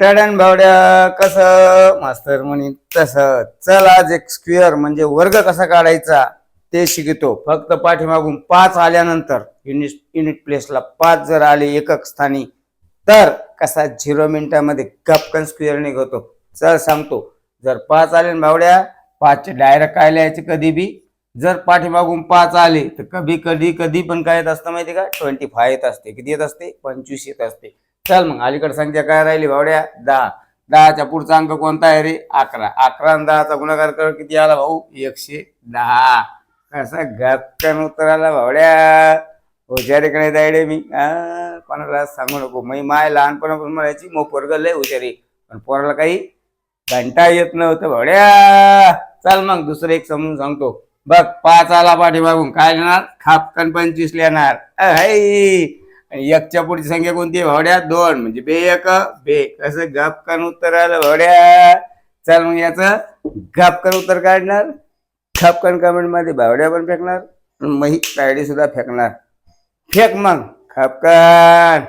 टाड्यान भावड्या कसं? मास्तर म्हणे तसं. चल आज एक स्क्वेअर म्हणजे वर्ग कसा काढायचा ते शिकतो. फक्त पाठीमागून पाच आल्यानंतर युनिट युनिट प्लेसला पाच जर आले एकक स्थानी तर कसा झिरो मिनिटामध्ये कपकन स्क्वेअर निघतो. चल सांगतो. जर पाच आले ना बावड्या पाचचे डायरेक्ट काय लिहायचे कधी बी? जर पाठीमागून पाच आले तर कधी कधी कधी पण काय येत असतं माहिती का? ट्वेंटी फाय येत असते. किती येत असते? पंचवीस येत असते. चल मग अलीकडे संख्या काय राहिली भावड्या? दहा. दहाच्या पुढचा अंक कोणता आहे रे? अकरा. अकरा आणि दहाचा गुणाकार कर किती आला भाऊ? एकशे दहा. कसा गपकन उत्तर आला भावड्या? हुशारीकडे जायडे मी. कोणाला सांगू नको. मी माय लहानपणापासून म्हणायची मग पोरग लय हुशारी. पण पोराला काही घंटा येत नव्हतं भावड्या. चल मग दुसरं एक समजून सांगतो. बघ पाच आला पाठीमागून. काय लिहिणार खापकन पंचवीस लिहिणार अहै. आणि एकच्या पुढची संख्या कोणती आहे? भावड्या दोन. म्हणजे बे एक बे. कसं गपकन उत्तर आलं. भावड्या चल मग याचं गपकन उत्तर काढणार. खपकन कमेंटमध्ये भावड्या पण फेकणार. मही ही तायडी सुद्धा फेकणार. फेक मग. खपकन